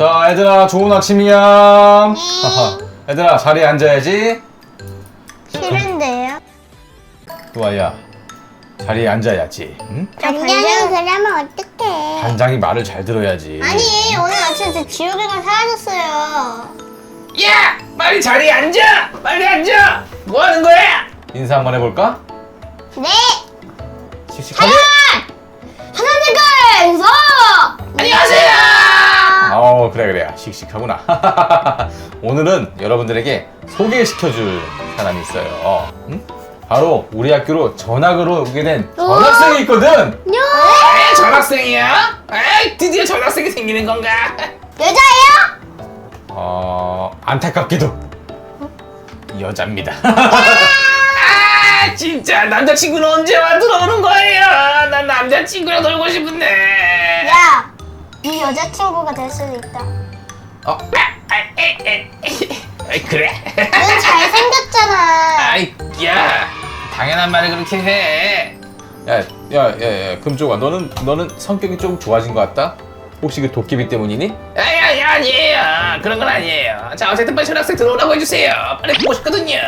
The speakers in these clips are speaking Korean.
자, 얘들아, 좋은 아침이야. 얘들아, 자리에 앉아야지. 싫은데요? 또아야, 자리에 앉아야지. 응? 반장이 그러면 어떡해? 반장이 말을 잘 들어야지. 아니 오늘 아침에 제 지우개가 사라졌어요. 야! 빨리 자리에 앉아! 빨리 앉아! 뭐 하는 거야? 인사 한번 해볼까? 네. 씩씩하게. 그래, 그래. 씩씩하구나. 오늘은 여러분들에게 소개시켜줄 사람이 있어요. 응? 바로 우리 학교로 전학으로 오게 된 전학생이 있거든. 에, 전학생이야? 에이, 드디어 전학생이 생기는 건가? 여자예요? 어, 안타깝게도 여자입니다. 아, 진짜 남자친구는 언제 와 들어오는 거예요? 난 남자친구랑 놀고 싶은데. 야, 네 여자친구가 될 수도 있다. 어, 아, 아, 에, 에, 에, 에, 그래? 넌 잘생겼잖아. 아이, 야, 당연한 말을 그렇게 해. 야, 야, 야, 야, 금쪽아, 너는 너는 성격이 좀 좋아진 것 같다. 혹시 그 도깨비 때문이니? 아니, 아니, 아니에요. 그런 건 아니에요. 자, 어쨌든 빨리 전학생 들어오라고 해주세요. 빨리 보고 싶거든요.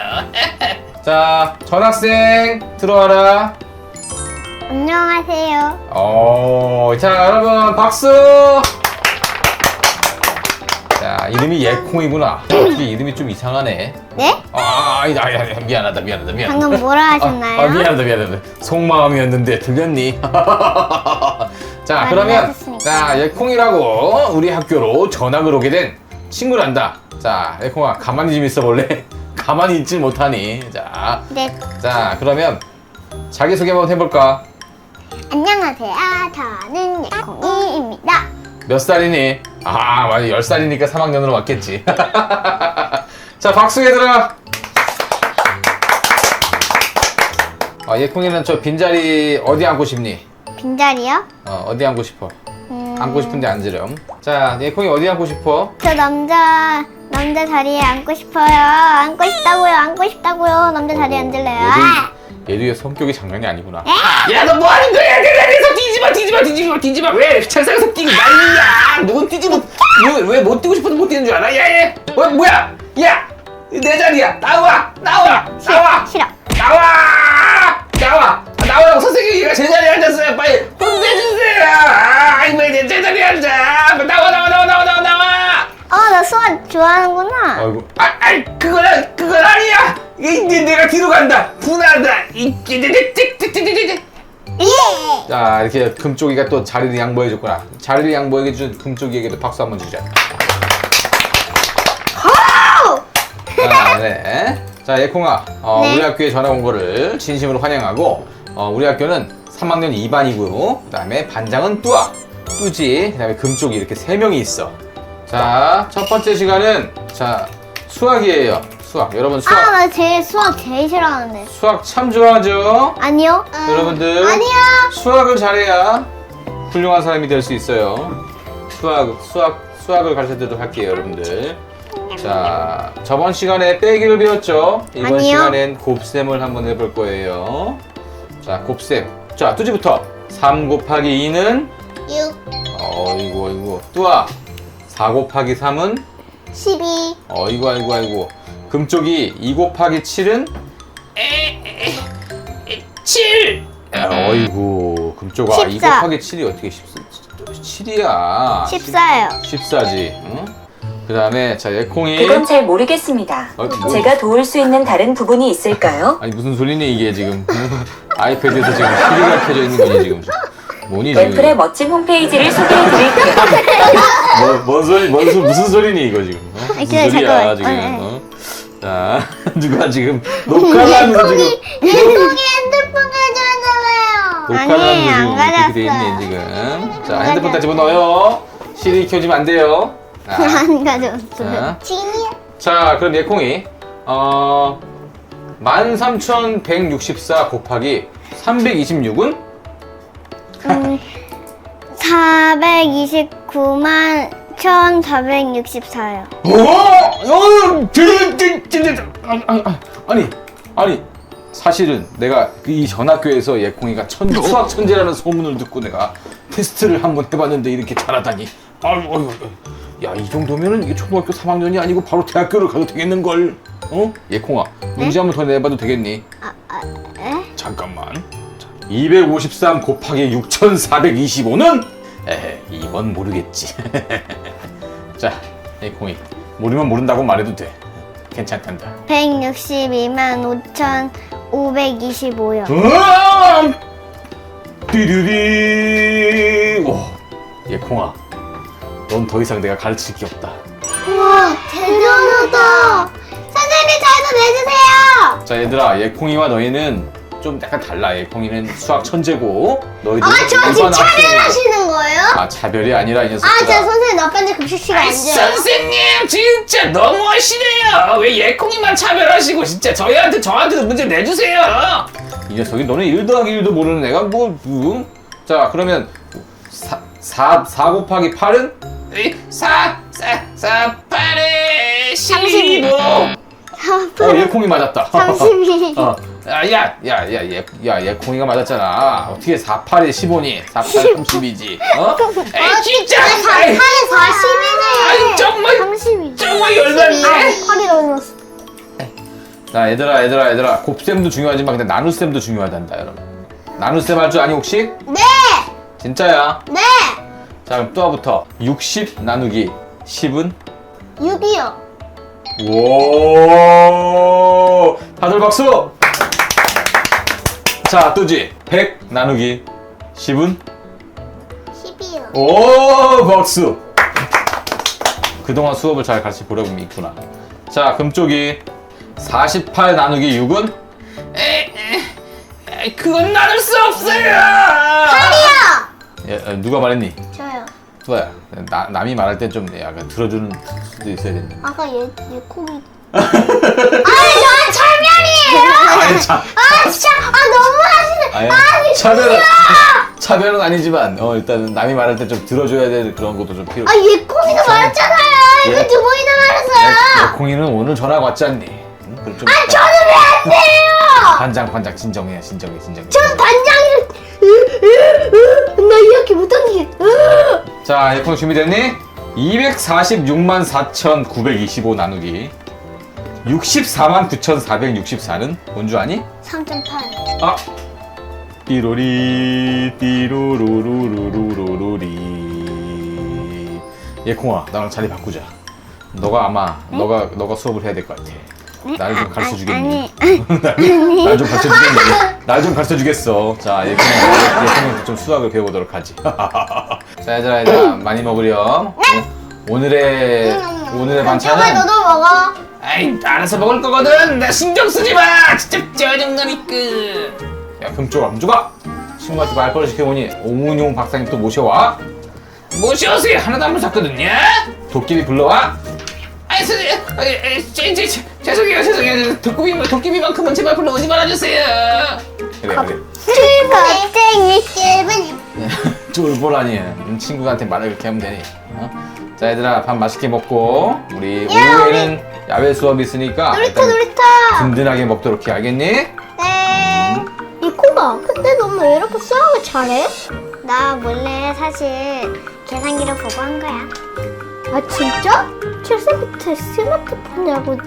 자, 전학생 들어와라. 안녕하세요. 어, 자, 여러분 박수. 자, 이름이 예콩이구나. 어떻게 이름이 좀 이상하네. 네? 아, 아니, 아니, 아니, 미안하다, 미안하다, 미안. 방금 뭐라 하셨나요? 아, 아, 미안하다, 미안하다. 속마음이었는데 들렸니? 자, 많이 그러면 맞았으니까. 자, 예콩이라고 우리 학교로 전학을 오게 된 친구란다. 자, 예콩아, 가만히 좀 있어 볼래? 가만히 있질 못하니. 자, 네. 자, 그러면 자기 소개 한번 해볼까? 안녕하세요. 저는 예콩이입니다. 몇 살이니? 아, 맞아. 10살이니까 3학년으로 왔겠지. 자, 박수 얘들아. 아, 예콩이는 저 빈자리 어디 앉고 싶니? 빈자리요? 어, 어디 앉고 싶어? 음, 앉고 싶은데 앉으렴. 자, 예콩이 어디 앉고 싶어? 저 남자 남자 자리에 앉고 싶어요. 앉고 싶다고요. 앉고 싶다고요. 남자 자리에 앉을래요. 아! 얘도, 얘도 얘 성격이 장난이 아니구나. 야, 너 뭐 하는 거야? 내 자리에서 뛰지 마, 뛰지 마, 뛰지 마, 뛰지 마. 왜 책상에서 뛰고 난리야? 누군 뛰지 못, 왜못 뛰고 싶어도 못 뛰는 줄 알아? 야, 얘, 어, 뭐야? 야, 내 자리야. 나와, 나와, 나와, 싫어. 나와, 나와, 나와라고 선생님이 얘가 제 자리에 앉았어요. 빨리 혼내주세요. 아, 아이 왜내 자리에 앉아? 나와, 나와, 나와, 나와, 나와, 나와. 어, 나 수학 좋아하는구나. 아이고. 아, 아이 그건 아- 그건 아니야. 이제 내가 뒤로 간다. 자, 이렇게 금쪽이가 또 자리를 양보해줬구나. 자리를 양보해 준 금쪽이에게도 박수 한번 주자. 자, 네. 자, 예콩아, 어, 네. 우리 학교에 전학 온 거를 진심으로 환영하고, 어, 우리 학교는 3학년 2반이고, 그 다음에 반장은 뚜아, 뚜지, 그 다음에 금쪽이 이렇게 세명이 있어. 자, 첫 번째 시간은, 자, 수학이에요. 수학. 여러분, 아, 수학. 나 제일 수학 제일 싫어하는데. 수학 참 좋아하죠? 아니요. 여러분들. 아니야. 수학을 잘해야 훌륭한 사람이 될 수 있어요. 수학, 수학, 수학을 가르쳐 드리도록 할게요, 여러분들. 자, 저번 시간에 빼기를 배웠죠? 이번 아니요. 시간엔 곱셈을 한번 해볼 거예요. 자, 곱셈. 자, 뚜지부터. 3 곱하기 2는? 6, 어이구, 어이구. 뚜아. 4 곱하기 3은? 12, 어이구, 아이고, 아이고. 금쪽이 2 곱하기 7은? 칠. 어이구, 금쪽아. 2 14. 곱하기 7이 어떻게 14? 7이야. 14예요. 14지. 응? 그 다음에 자 예콩이 그건 잘 모르겠습니다. 어, 뭐? 제가 도울 수 있는 다른 부분이 있을까요? 아니 무슨 소리니 이게 지금 아이패드에서 지금 TV가 켜져 있는 거니 지금 뭐니 지금 앰플의 멋진 홈페이지를 소개해 드릴게요. 뭐, 뭔 소리 뭔 소, 무슨 소리니 이거 지금 어? 무슨 기다려, 소리야 잠깐만. 지금 아, 아. 어? 자 누가 지금 녹화를 하면서 지금 예콩이 핸드폰 가져왔잖아요. 녹화를 아니에요, 안 하면서 지금 이렇게 돼 있네 가져왔어요. 지금 자 핸드폰 다 집어넣어요 시리 켜지면 안 돼요 자, 안 가져왔어요. 자. 지금이야. 자, 그럼 예콩이 어 13,164 곱하기 326은 음, 429만 1,464요. 어? 어? 드- 드- 드- 드- 아니, 아니, 아니, 아니, 아니 사실은 내가 이 전학교에서 예콩이가 천, 수학 천재라는 소문을 듣고 내가 테스트를 한번 해봤는데 이렇게 잘하다니 아유, 아유, 아유. 야, 이 정도면은 이게 초등학교 3학년이 아니고 바로 대학교를 가도 되겠는걸. 어? 예콩아, 문제 한번 더 내봐도 되겠니? 아, 아, 에? 잠깐만. 자, 253 곱하기 6425는? 이건 모르겠지. 자, 예콩이. 모르면 모른다고 말해도 돼. 괜찮단다. 162만 5,525요. 으아! 띠리리. 오, 예콩아. 넌 더 이상 내가 가르칠 게 없다. 우와, 대단하다. 선생님, 저도 내주세요. 자, 얘들아, 예콩이와 너희는 좀 약간 달라. 예콩이는 수학 천재고, 너희들은 아, 저 지금. 차별하시는 거예요? 아, 차별이 아니라 이 아, 녀석들아. 저 선생님 몇 번째 급식 시간 안 돼요? 선생님 진짜 너무하시네요. 왜 예콩이만 차별하시고 진짜 저희한테 저한테도 문제 내주세요. 이 녀석이 너는 1 더하기 1도 모르는 애가 뭐, 음? 자, 그러면 4, 4, 4 곱하기 8은? 이, 사, 사, 사, 팔에, 삼십이. 십오. 어, 예콩이 맞았다. 32. 어. 아, 야, 야, 야, 예, 야, 예콩이가 맞았잖아. 어떻게 4, 8에 15니? 4, 8, 30이지. 어? 에이 진짜. 아, 에이, 4판에 40이네. 아이, 정말. 32. 정말 열받네. 8이 넘었어. 자, 얘들아, 얘들아, 얘들아. 곱셈도 중요하지만 근데 나눗셈도 중요하단다, 여러분. 나눗셈 할 줄 아니, 혹시? 네! 진짜야. 네! 자, 그럼 또부터 60 나누기 10은? 6이요. 오! 다들 박수! 자, 또지. 100 나누기 10은? 10이요. 오, 박수! 그동안 수업을 잘 같이 보려고 있구나. 자, 금쪽이 48 나누기 6은? 에이, 에이, 에이, 그건 나눌 수 없어요. 8이요! 예, 어, 누가 말했니? 저요. 누가야? 나, 남이 말할 땐 좀 약간 들어주는 수도 있어야 되는데. 아까 얘, 얘 콤이. 아니, 저 철면이에요! 아니, 자, 아, 진짜! 아, 너무! 아니, 차별은, 차별은 아니지만, 어, 일단은 남이 말할 때 좀 들어줘야 될 그런 것도 좀 필요. 아, 얘 콤이도 말했잖아요! 예. 이거 두 번이나 말했어요! 콩이는 오늘 전화가 왔지 않니? 응? 그럼 좀 아, 저는 왜 안 돼요! 반장, 반장, 진정해, 진정해, 진정해. 저는 반장이를. 나 이렇게 못하는 게. 자, 예콩 준비됐니? 246만 4,925 나누기 64만 9,464는 뭔 줄 아니? 3.8. 아! 띠로리 띠로로로로로로리. 예콩아 나랑 자리 바꾸자. 너가 아마 너가 너가 수업을 해야 될 것 같아. 나를 좀 가르쳐 주겠니? 날좀 가르쳐 주겠니? 날좀 가르쳐 주겠어. 자 예콩아 예콩이 좀 수학을 배워보도록 하지. 자 얘들아 얘들아 많이 먹으렴. 오- 오늘의 오늘의 반찬은? 너도 먹어. 아이, 알아서 먹을 거거든. 나 신경 쓰지 마. 진짜 짜증나니까. 야 금쪽아 금쪽아 친구한테 말버릇 시켜보니 오문용 박사님 또 모셔와 모셔오세요. 하나도 안 무섭거든요. 도끼비 불러와 아이, 선생님. 제, 제, 제, 죄송해요, 죄송해요. 도깨비, 도깨비만큼은 제발 불러오지 말아주세요. 그래 그래 겁쟁이 1분 쫄보라니 음, 친구한테 말을 그렇게 하면 되니 어? 자 얘들아 밥 맛있게 먹고 우리 오후에는 야외 수업이 있으니까 놀이터 놀이터. 든든하게 먹도록 해 알겠니? 네. 이코가 근데 너왜 이렇게 수학을 잘해? 나 몰래 사실 계산기를 보고 한 거야. 아 진짜? 7세부터 스마트폰이라고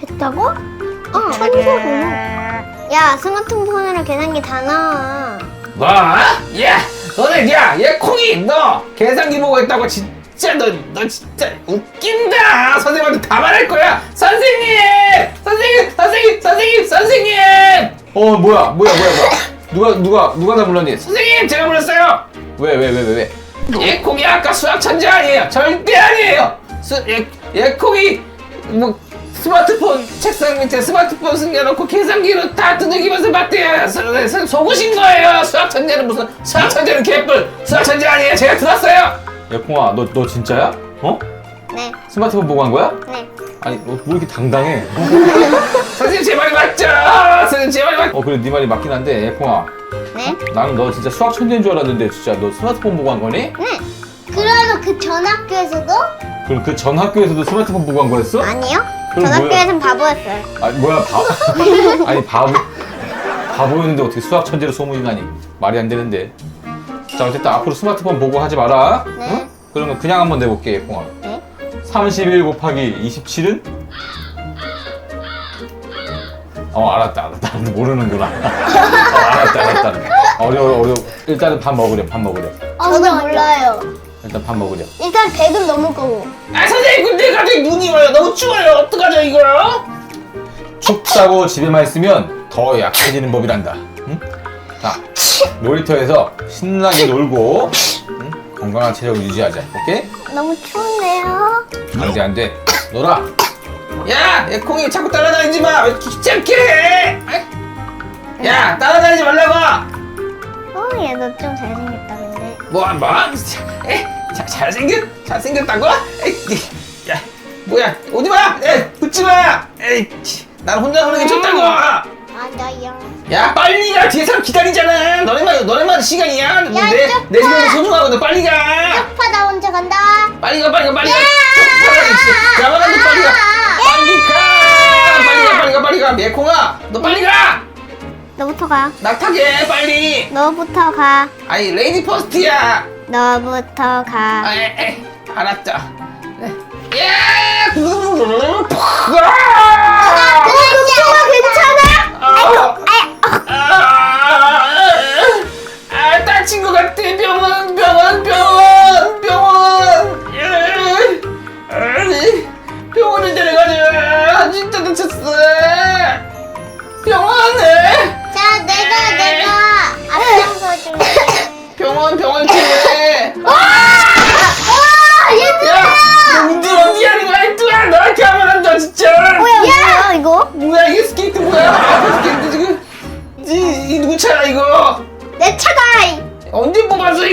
했다고? 어 천재구나. 야 스마트폰으로 계산기 다 나와. 뭐? 야, 너네, 야, 얘 콩이, 너 계산기 보고 있다고 진짜 너, 너 진짜 웃긴다. 선생님한테 다 말할 거야. 선생님, 선생님, 선생님, 선생님, 선생님, 어 뭐야 뭐야 뭐야 뭐야 누가 누가 누가 나 불렀니? 선생님, 제가 불렀어요. 왜 왜 왜 왜 왜? 얘 콩이 아까 수학 천재 아니에요. 절대 아니에요. 수, 얘, 얘 콩이 뭐 스마트폰 책상 밑에 스마트폰 숨겨놓고 계산기로 다 두들기면서 맞대요. 서- 서- 속으신 거예요. 수학 천재는 무슨 수학 천재는 개뿔. 수학 천재 아니에요. 제가 들었어요. 예콩아 너 너 진짜야? 어? 네, 스마트폰 보고 한 거야? 네. 아니 너뭐 이렇게 당당해? 선생님 제 말이 맞죠? 선생님 제 말이 맞. 어 그래 네 말이 맞긴 한데 예콩아 네? 나는 너 진짜 수학 천재인 줄 알았는데 진짜 너 스마트폰 보고 한 거니? 네. 그러면 그 전 학교에서도? 그럼 그 전 학교에서도 스마트폰 보고 한 거였어? 아니요. 그럼 전 뭐야? 학교에선 바보였어요. 아니 뭐야 바 아니 바보 바보였는데 어떻게 수학 천재로 소문이 나니 말이 안 되는데 자 어쨌든 앞으로 스마트폰 보고 하지 마라 네. 응? 그러면 그냥 한번 내볼게 예콩아 네? 31 곱하기 27은? 어 알았다 알았다. 모르는구나. 어, 알았다 알았다. 어려워 어려워 일단은 밥 먹으렴 밥 먹으렴. 저도 몰라요. 일단 밥 먹으렴. 일단 100은 넘을 거고. 아 선생님 근데 갑자기 눈이 와요. 너무 추워요. 어떡하죠 이거 춥다고 집에만 있으면 더 약해지는 법이란다. 응? 자 놀이터에서 신나게 놀고 응? 건강한 체력을 유지하자. 오케이? 너무 추운데요. 안돼 안돼. 놀아 야, 야 콩이 자꾸 따라다니지 마. 왜 귀찮게 해? 아이. 야, 따라다니지 말라고. 어, 얘 너 좀 잘생겼다 근데. 뭐, 뭐? 에, 자, 잘생겼, 잘생겼다고? 에이, 야, 뭐야? 오지 마. 에, 붙지 마. 에이, 난 혼자 노는 게 좋다고. 맞아요. 야, 빨리 가. 뒤에 사람 기다리잖아. 너네만, 너네만 시간이야. 내, 쪽내 시간이 봐. 소중하거든. 빨리 가. 쪽파 나 혼자 간다. 빨리 가, 빨리 가, 빨리 가. 쪽파라, 야만한데 빨리 가. 빨리 가. 빨리 가, 빨리 가, 빨리 가. 매콩아, 너 빨리 가. 너부터 가. 나 타게 빨리 너부터 가. 아니 레이디 퍼스트야 너부터 아, 가. 에, 에, 알았죠 네. 예! 푹! 아!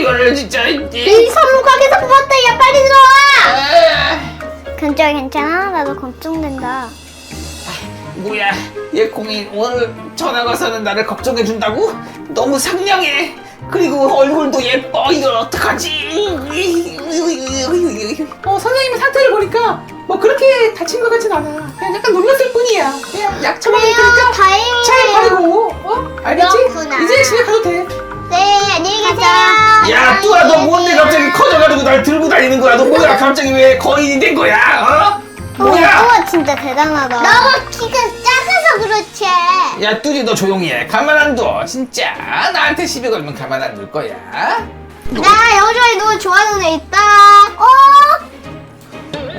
이거를, 진짜. 이 이. 선물 가게에서 뽑았다. 야, 빨리 들어와. 에, 근처 괜찮아? 나도 걱정된다. 뭐야, 얘 공이 오늘 전화 가서는 나를 걱정해 준다고? 너무 상냥해. 그리고 얼굴도 예뻐. 이걸 어떡하지? 어, 선생님의 상태를 보니까 뭐 그렇게 다친 것 같진 않아. 그냥 약간 놀랐을 뿐이야. 그냥 약 그래요, 테니까 다행이네. 잘 바르고, 어? 알겠지? 그렇구나. 이제 집에 가도 돼. 네, 안녕히 가세요. 야, 뚜아, 너 뭔데 갑자기 커져가지고 날 들고 다니는 거야? 너 뭐야? 갑자기 왜 거인이 된 거야? 어? 뭐야? 우와, 진짜 대단하다. 너가 키가 작아서 그렇지. 야 뚜지 너 조용히 해 가만 안 둬 진짜 나한테 시비 걸면 가만 안 둘 거야 나 여자애 너 좋아하는 애 있다. 어?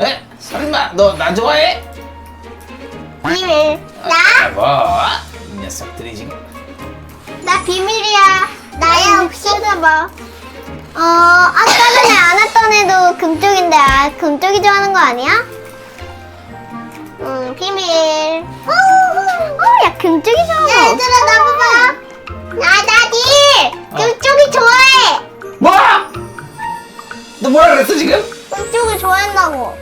에? 설마 너 나 좋아해? 비밀. 나? 뭐? 이 녀석들이 지금 나 비밀이야. 나야 없어져봐. 어, 아까 전에 안 했던 애도 금쪽인데, 아, 금쪽이 좋아하는 거 아니야? 응, 비밀. 어, 어, 야, 금쪽이 좋아하는 얘들아, 나 봐봐. 나, 나디! 금쪽이 좋아해! 뭐? 너 뭐라 그랬어 지금? 금쪽을 좋아한다고.